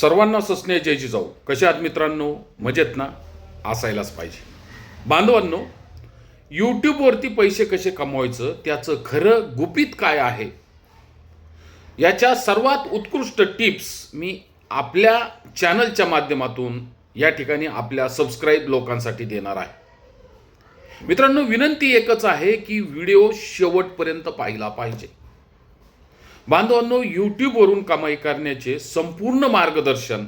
सर्वांना सस्नेह जय जाऊ कशा आहात मित्रांनो? मजेत ना? असायलाच पाहिजे. बांधवांनो यूट्यूबवरती पैसे कसे कमवायचं? त्याचं खरं गुपित काय आहे? याच्या सर्वात उत्कृष्ट टिप्स मी आपल्या चॅनलच्या माध्यमातून या ठिकाणी आपल्या सबस्क्राईब लोकांसाठी देणार आहे. मित्रांनो विनंती एकच आहे की व्हिडिओ शेवटपर्यंत पाहिला पाहिजे. बांधवांनो यूट्यूबवरून कमाई करण्याचे संपूर्ण मार्गदर्शन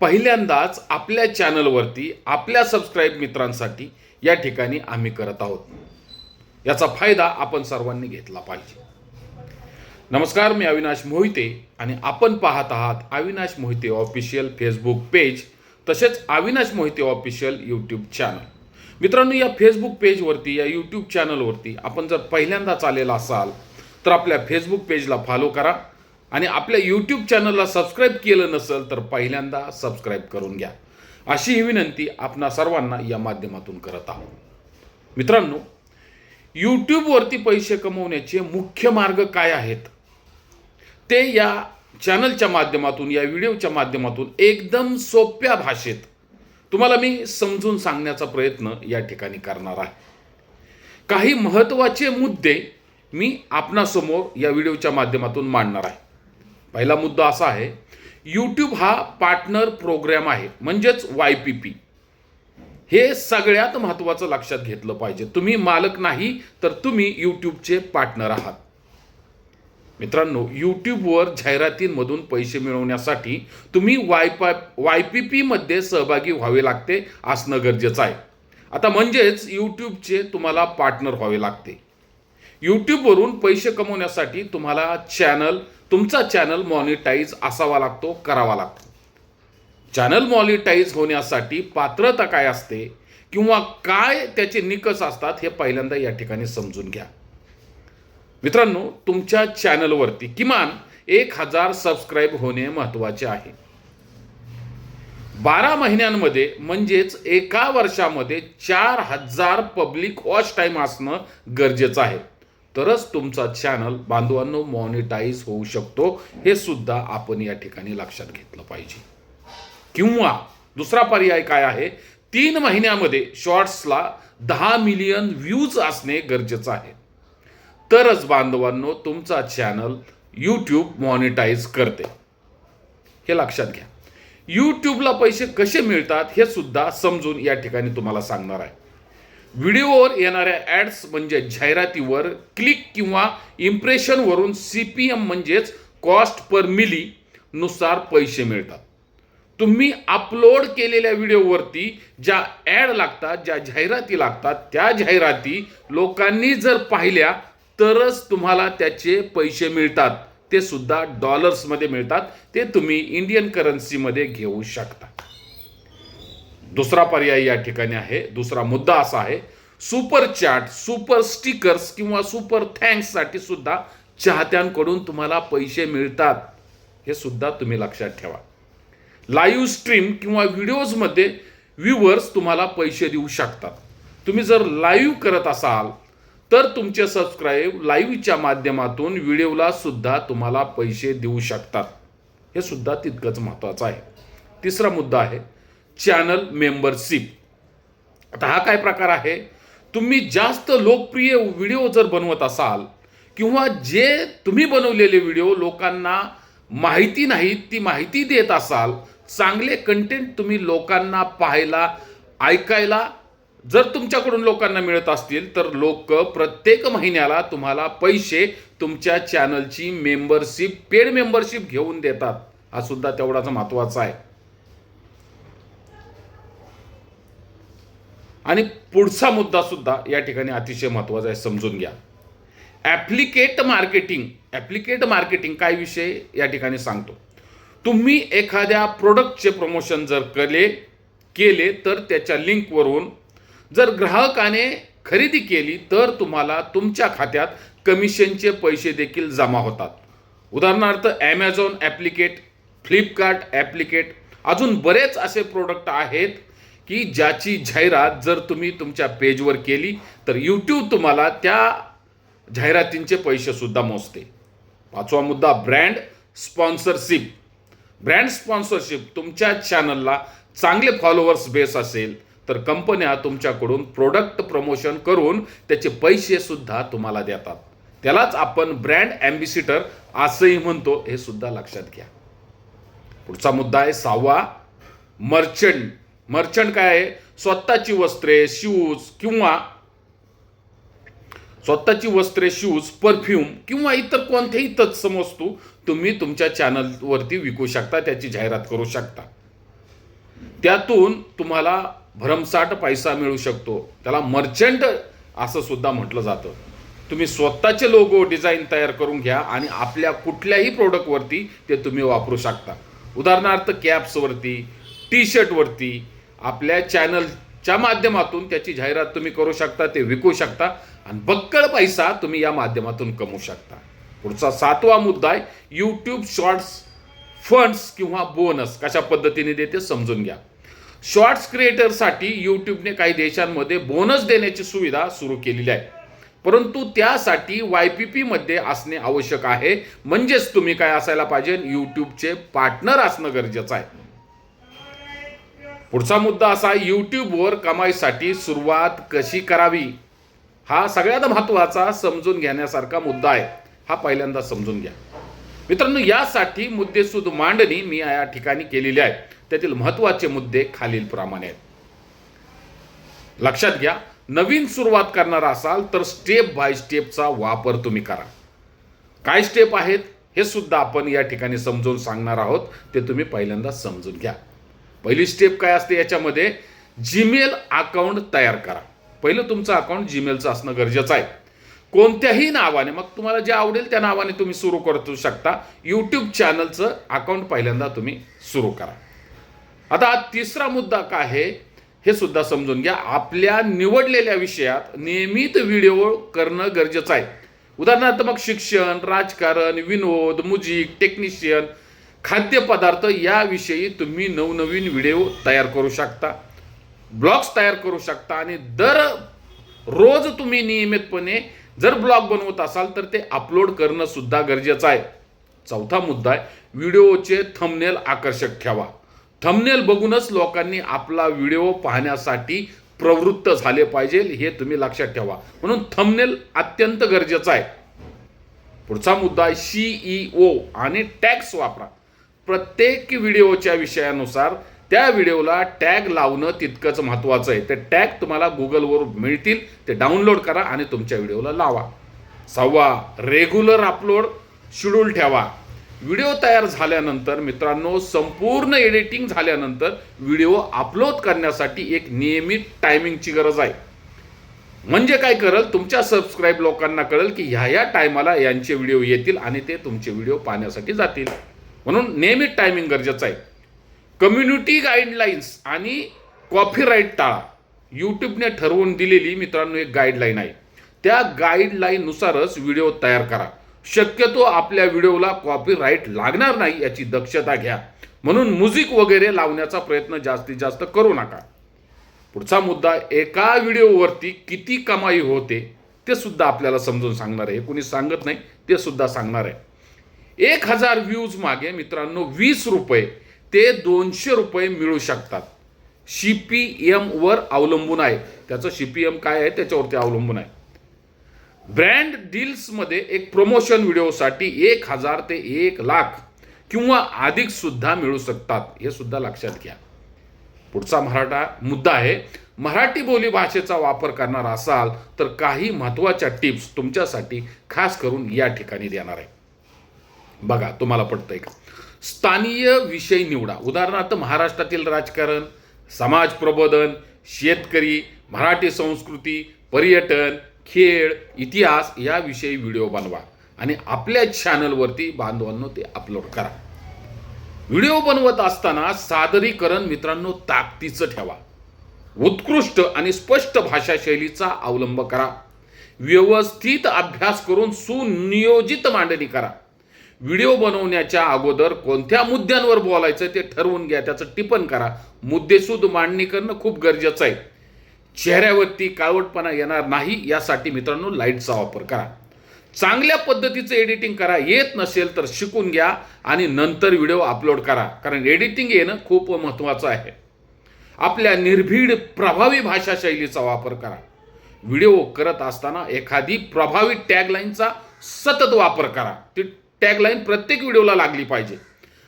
पहिल्यांदाच आपल्या चॅनलवरती आपल्या सबस्क्राईब मित्रांसाठी या ठिकाणी आम्ही करत आहोत. याचा फायदा आपण सर्वांनी घेतला पाहिजे. नमस्कार मी अविनाश मोहिते आणि आपण पाहत आहात Avinash Mohite official Facebook page तसेच Avinash Mohite official YouTube channel मित्रांनो या फेसबुक पेजवरती या यूट्यूब चॅनलवरती आपण जर पहिल्यांदाच आलेला असाल तर आपल्या फेसबुक पेजला फॉलो करा. आणि आपल्या यूट्यूब चॅनलला सबस्क्राईब केलं नसेल तर पहिल्यांदा सबस्क्राईब करून घ्या. अशी ही विनंती आपणा सर्वांना या माध्यमातून करत आहोत. मित्रांनो यूट्यूबवरती पैसे कमवण्याचे मुख्य मार्ग काय आहेत? ते या चॅनलच्या माध्यमातून या व्हिडिओच्या माध्यमातून एकदम सोप्या भाषेत तुम्हाला मी समजून सांगण्याचा प्रयत्न या ठिकाणी करणार आहे. काही महत्त्वाचे मुद्दे मी आपणासमोर या व्हिडिओच्या माध्यमातून मांडणार आहे. पहिला मुद्दा असा आहे यूट्यूब हा पार्टनर प्रोग्रॅम आहे म्हणजेच वाय पी पी हे सगळ्यात महत्त्वाचं लक्षात घेतलं पाहिजे. तुम्ही मालक नाही तर तुम्ही यूट्यूबचे पार्टनर आहात. मित्रांनो यूट्यूबवर जाहिरातींमधून पैसे मिळवण्यासाठी तुम्ही वाय पा वाय पी पीमध्ये सहभागी व्हावे लागते असणं गरजेचं आहे. आता म्हणजेच यूट्यूबचे तुम्हाला पार्टनर व्हावे लागते. यूट्यूबवरून पैसे कमवण्यासाठी तुम्हाला चॅनल तुमचा चॅनल मॉनिटाईज असावा लागतो करावा लागतो. चॅनल मॉनिटाईज होण्यासाठी पात्रता काय असते किंवा काय त्याचे निकष असतात हे पहिल्यांदा या ठिकाणी समजून घ्या. मित्रांनो तुमच्या चॅनलवरती किमान एक हजार सबस्क्राईब होणे महत्त्वाचे आहे. बारा महिन्यांमध्ये म्हणजेच एका वर्षामध्ये चार हजार पब्लिक वॉच टाईम असणं गरजेचं आहे. तरच तुमचा चॅनल बांधवांनो मॉनिटाईज होऊ शकतो. हे सुद्धा आपण या ठिकाणी लक्षात घेतलं पाहिजे. किंवा दुसरा पर्याय काय आहे? तीन महिन्यामध्ये शॉर्ट्सला दहा मिलियन व्ह्यूज असणे गरजेचं आहे. तरच बांधवांनो तुमचा चॅनल यूट्यूब मॉनिटाईज करते. हे लक्षात घ्या. यूट्यूबला पैसे कसे मिळतात हे सुद्धा समजून या ठिकाणी तुम्हाला सांगणार आहे. व्हिडिओवर येणाऱ्या ॲड्स म्हणजे जाहिरातीवर क्लिक किंवा इम्प्रेशनवरून सी पी एम म्हणजेच कॉस्ट पर मिली नुसार पैसे मिळतात. तुम्ही अपलोड केलेल्या व्हिडिओवरती ज्या ॲड लागतात ज्या जाहिराती लागतात त्या जाहिराती लोकांनी जर पाहिल्या तरच तुम्हाला त्याचे पैसे मिळतात. ते सुद्धा डॉलर्समध्ये मिळतात. ते तुम्ही इंडियन करन्सीमध्ये घेऊ शकता. दुसरा पर्याय या ठिकाणी आहे दुसरा मुद्दा असा आहे सुपर चॅट सुपर स्टिकर्स किंवा सुपर थँक्ससाठी सुद्धा चाहत्यांकडून तुम्हाला पैसे मिळतात हे सुद्धा तुम्ही लक्षात ठेवा. लाईव्ह स्ट्रीम किंवा व्हिडिओजमध्ये व्ह्यूवर्स तुम्हाला पैसे देऊ शकतात. तुम्ही जर लाईव्ह करत असाल तर तुमचे सबस्क्राईब लाईव्हच्या माध्यमातून व्हिडिओला सुद्धा तुम्हाला पैसे देऊ शकतात. हे सुद्धा तितकंच महत्त्वाचं आहे. तिसरा मुद्दा आहे चॅनल मेंबरशिप आता हा काय प्रकार आहे? तुम्ही जास्त लोकप्रिय व्हिडिओ जर बनवत असाल किंवा जे तुम्ही बनवलेले व्हिडिओ लोकांना माहिती नाही ती माहिती देत असाल चांगले कंटेंट तुम्ही लोकांना पाहायला ऐकायला जर तुमच्याकडून लोकांना मिळत असतील तर लोक प्रत्येक महिन्याला तुम्हाला पैसे तुमच्या चॅनलची मेंबरशिप पेड मेंबरशिप घेऊन देतात. हा सुद्धा तेवढाच महत्त्वाचा आहे. आणि पुढचा मुद्दा सुद्धा या ठिकाणी अतिशय महत्त्वाचा आहे समजून घ्या. ॲप्लिकेट मार्केटिंग ॲप्लिकेट मार्केटिंग काय विषय या ठिकाणी सांगतो. तुम्ही एखाद्या प्रोडक्टचे प्रमोशन जर केले केले तर त्याच्या लिंकवरून जर ग्राहकाने खरेदी केली तर तुम्हाला तुमच्या खात्यात कमिशनचे पैसे देखील जमा होतात. उदाहरणार्थ ॲमेझॉन ॲप्लिकेट फ्लिपकार्ट ॲप्लिकेट अजून बरेच असे प्रोडक्ट आहेत की ज्याची जाहिरात जर तुम्ही तुमच्या पेजवर केली तर यूट्यूब तुम्हाला त्या जाहिरातींचे पैसेसुद्धा मोजते. पाचवा मुद्दा ब्रँड स्पॉन्सरशिप. ब्रँड स्पॉन्सरशिप तुमच्या चॅनलला चांगले फॉलोअर्स बेस असेल तर कंपन्या तुमच्याकडून प्रोडक्ट प्रमोशन करून त्याचे पैसेसुद्धा तुम्हाला देतात. त्यालाच आपण ब्रँड ॲम्बिसिटर असंही म्हणतो हे सुद्धा लक्षात घ्या. पुढचा मुद्दा आहे सहावा मर्चंट मर्चंट काय आहे? स्वतःची वस्त्रे शूज किंवा स्वतःची वस्त्रे शूज परफ्यूम किंवा इतर कोणत्याही तत्सम वस्तू तुम्ही तुमच्या चॅनलवरती विकू शकता त्याची जाहिरात करू शकता. त्यातून तुम्हाला भरमसाठ पैसा मिळू शकतो. त्याला मर्चंट असं सुद्धा म्हटलं जातं. तुम्ही स्वतःचे लोगो डिझाईन तयार करून घ्या आणि आपल्या कुठल्याही प्रोडक्टवरती ते तुम्ही वापरू शकता. उदाहरणार्थ कॅप्सवरती टी शर्टवरती आपल्या चॅनलच्या माध्यमातून त्याची जाहिरात तुम्ही करू शकता ते विकू शकता आणि बक्कळ पैसा तुम्ही या माध्यमातून कमवू शकता. पुढचा सातवा मुद्दा आहे यूट्यूब शॉर्ट्स फंड्स किंवा बोनस कशा पद्धतीने देते समजून घ्या. शॉर्ट्स क्रिएटरसाठी यूट्यूबने काही देशांमध्ये बोनस देण्याची सुविधा सुरू केलेली आहे. परंतु त्यासाठी वाय पी पीमध्ये असणे आवश्यक आहे. म्हणजेच तुम्ही काय असायला पाहिजे? यूट्यूबचे पार्टनर असणं गरजेचं आहे. पुढचा मुद्दा असा यूट्यूबवर कमाईसाठी सुरुवात कशी करावी? हा सगळ्यात महत्त्वाचा समजून घेण्यासारखा मुद्दा आहे. हा पहिल्यांदा समजून घ्या. मित्रांनो यासाठी मुद्देसूद मांडणी मी या ठिकाणी केलेली आहे. त्यातील महत्त्वाचे मुद्दे खालीलप्रमाणे आहेत. लक्षात घ्या नवीन सुरुवात करणार असाल तर स्टेप बाय स्टेपचा वापर तुम्ही करा. काय स्टेप आहेत हे सुद्धा आपण या ठिकाणी समजून सांगणार आहोत. ते तुम्ही पहिल्यांदा समजून घ्या. पहिली स्टेप काय असते याच्यामध्ये? जीमेल अकाउंट तयार करा. पहिलं तुमचं अकाउंट जीमेलचं असणं गरजेचं आहे. कोणत्याही नावाने मग तुम्हाला जे आवडेल त्या नावाने तुम्ही सुरू करू शकता. यूट्यूब चॅनलचं अकाउंट पहिल्यांदा तुम्ही सुरू करा. आता तिसरा मुद्दा काय आहे? हे सुद्धा समजून घ्या. आपल्या निवडलेल्या विषयात नियमित व्हिडिओ करणं गरजेचं आहे. उदाहरणार्थ मग शिक्षण राजकारण विनोद म्युझिक टेक्निशियन खाद्यपदार्थ याविषयी तुम्ही नवनवीन व्हिडिओ तयार करू शकता ब्लॉग्स तयार करू शकता आणि दर रोज तुम्ही नियमितपणे जर ब्लॉग बनवत असाल तर ते अपलोड करणं सुद्धा गरजेचं आहे. चौथा मुद्दा आहे व्हिडिओचे थंबनेल आकर्षक ठेवा. थंबनेल बघूनच लोकांनी आपला व्हिडिओ पाहण्यासाठी प्रवृत्त झाले पाहिजे हे तुम्ही लक्षात ठेवा. म्हणून थंबनेल अत्यंत गरजेचं आहे. पुढचा मुद्दा आहे सीईओ आणि टॅक्स वापरा. प्रत्येक व्हिडिओच्या विषयानुसार त्या व्हिडिओला टॅग लावणं तितकंच महत्त्वाचं आहे. ते टॅग तुम्हाला गुगलवर मिळतील ते डाउनलोड करा आणि तुमच्या व्हिडिओला लावा. सहावा रेग्युलर अपलोड शेड्यूल ठेवा. व्हिडिओ तयार झाल्यानंतर मित्रांनो संपूर्ण एडिटिंग झाल्यानंतर व्हिडिओ अपलोड करण्यासाठी एक नियमित टायमिंगची गरज आहे. म्हणजे काय करेल तुमच्या सबस्क्राईब लोकांना कळेल की ह्या ह्या टायमाला यांचे व्हिडिओ येतील आणि ते तुमचे व्हिडिओ पाहण्यासाठी जातील. म्हणून नियमित टायमिंग गरजेचं आहे. कम्युनिटी गाईडलाईन्स आणि कॉपीराईट टाळा. यूट्यूबने ठरवून दिलेली मित्रांनो एक गाईडलाईन आहे. त्या गाईडलाईननुसारच व्हिडिओ तयार करा. शक्यतो आपल्या व्हिडिओला कॉपीराईट लागणार नाही याची दक्षता घ्या. म्हणून म्युझिक वगैरे लावण्याचा प्रयत्न जास्तीत जास्त करू नका. पुढचा मुद्दा एका व्हिडिओवरती किती कमाई होते ते सुद्धा आपल्याला समजून सांगणार आहे. कोणी सांगत नाही ते सुद्धा सांगणार आहे. एक हजार व्ह्यूज मागे मित्रांनो वीस रुपये ते दोनशे रुपये मिळू शकतात. सी पी एमवर अवलंबून आहे. त्याचं सी पी एम काय आहे? त्याच्यावरती अवलंबून आहे. ब्रँड डील्समध्ये एक प्रमोशन व्हिडिओसाठी एक हजार ते एक लाख किंवा अधिक सुद्धा मिळू शकतात. हे सुद्धा लक्षात घ्या. पुढचा मराठा मुद्दा आहे. मराठी बोली भाषेचा वापर करणार असाल तर काही महत्त्वाच्या टिप्स तुमच्यासाठी खास करून या ठिकाणी देणार आहे. बघा तुम्हाला पडतंय का? स्थानीय विषय निवडा. उदाहरणार्थ महाराष्ट्रातील राजकारण समाज प्रबोधन शेतकरी मराठी संस्कृती पर्यटन खेळ इतिहास याविषयी व्हिडिओ बनवा. आणि आपल्या चॅनलवरती बांधवांनो ते अपलोड करा. व्हिडिओ बनवत असताना सादरीकरण मित्रांनो ताकदीचं ठेवा. उत्कृष्ट आणि स्पष्ट भाषा शैलीचा अवलंब करा. व्यवस्थित अभ्यास करून सुनियोजित मांडणी करा. व्हिडिओ बनवण्याच्या अगोदर कोणत्या मुद्द्यांवर बोलायचं ते ठरवून घ्या त्याचं टिपण करा. मुद्देसूद मांडणी करणं खूप गरजेचं आहे. चेहऱ्यावरती काळवटपणा येणार नाही यासाठी मित्रांनो लाईटचा वापर करा. चांगल्या पद्धतीचं एडिटिंग करा येत नसेल तर शिकून घ्या आणि नंतर व्हिडिओ अपलोड करा. कारण एडिटिंग येणं खूप महत्त्वाचं आहे. आपल्या निर्भीड प्रभावी भाषा शैलीचा वापर करा. व्हिडिओ करत असताना एखादी प्रभावी टॅगलाईनचा सतत वापर करा. ती टॅगलाईन प्रत्येक व्हिडिओला लागली पाहिजे.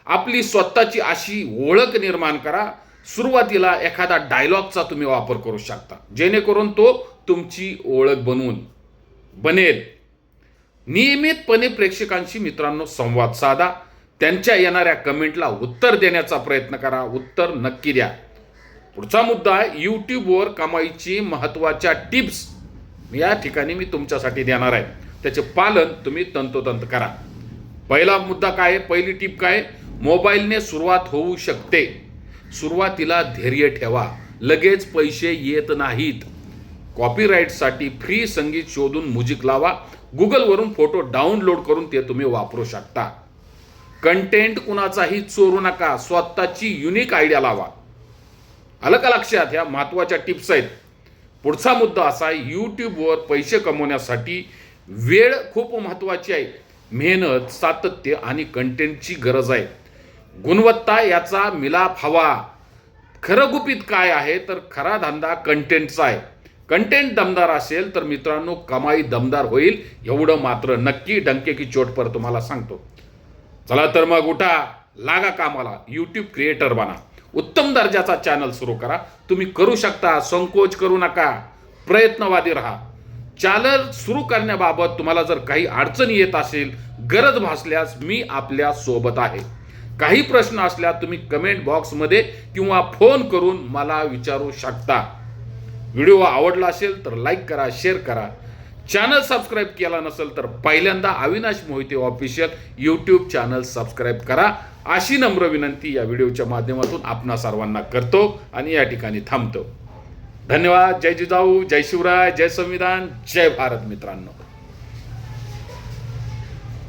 आपली स्वतःची अशी ओळख निर्माण करा. सुरुवातीला एखादा डायलॉगचा तुम्ही वापर करू शकता. जेणेकरून तो तुमची ओळख बनवून बनेल. नियमितपणे प्रेक्षकांशी मित्रांनो संवाद साधा. त्यांच्या येणाऱ्या कमेंटला उत्तर देण्याचा प्रयत्न करा. उत्तर नक्की द्या. पुढचा मुद्दा आहे यूट्यूबवर कमाईची महत्त्वाच्या टिप्स या ठिकाणी मी तुमच्यासाठी देणार आहे. त्याचे पालन तुम्ही तंतोतंत करा. पहिला मुद्दा काय? आहे पहिली टीप काय? मोबाईलने सुरुवात होऊ शकते. सुरुवातीला धैर्य ठेवा. लगेच पैसे येत नाहीत. कॉपीराईटसाठी फ्री संगीत शोधून म्युझिक लावा. गुगलवरून फोटो डाउनलोड करून ते तुम्ही वापरू शकता. कंटेंट कुणाचाही चोरू नका. स्वतःची युनिक आयडिया लावा. आलं का लक्षात? ह्या महत्त्वाच्या टिप्स आहेत. पुढचा मुद्दा असा आहे यूट्यूबवर पैसे कमवण्यासाठी वेळ खूप महत्त्वाची आहे. मेहनत सातत्य आणि कंटेंटची गरज आहे. गुणवत्ता याचा मिलाप हवा. खरं गुपित काय आहे तर खरा धंदा कंटेंटचा आहे. कंटेंट दमदार असेल तर मित्रांनो कमाई दमदार होईल. एवढं मात्र नक्की डंके की चोट पर तुम्हाला सांगतो. चला तर मग उठा लागा कामाला. यूट्यूब क्रिएटर बना. उत्तम दर्जाचा चॅनल सुरू करा. तुम्ही करू शकता संकोच करू नका. प्रयत्नवादी राहा. चॅनल सुरू करण्याबाबत तुम्हाला जर काही अडचणी येत असेल गरज भासल्यास मी आपल्यासोबत आहे. काही प्रश्न असल्यास तुम्ही कमेंट बॉक्समध्ये किंवा फोन करून मला विचारू शकता. व्हिडिओ आवडला असेल तर लाईक करा शेअर करा. चॅनल सबस्क्राईब केला नसेल तर पहिल्यांदा Avinash Mohite official YouTube channel subscribe करा. अशी नम्र विनंती या व्हिडिओच्या माध्यमातून आपणा सर्वांना करतो आणि या ठिकाणी थांबतो. धन्यवाद. जय जिजाऊ जय शिवराय जय संविधान. जय भारत मित्रांनो.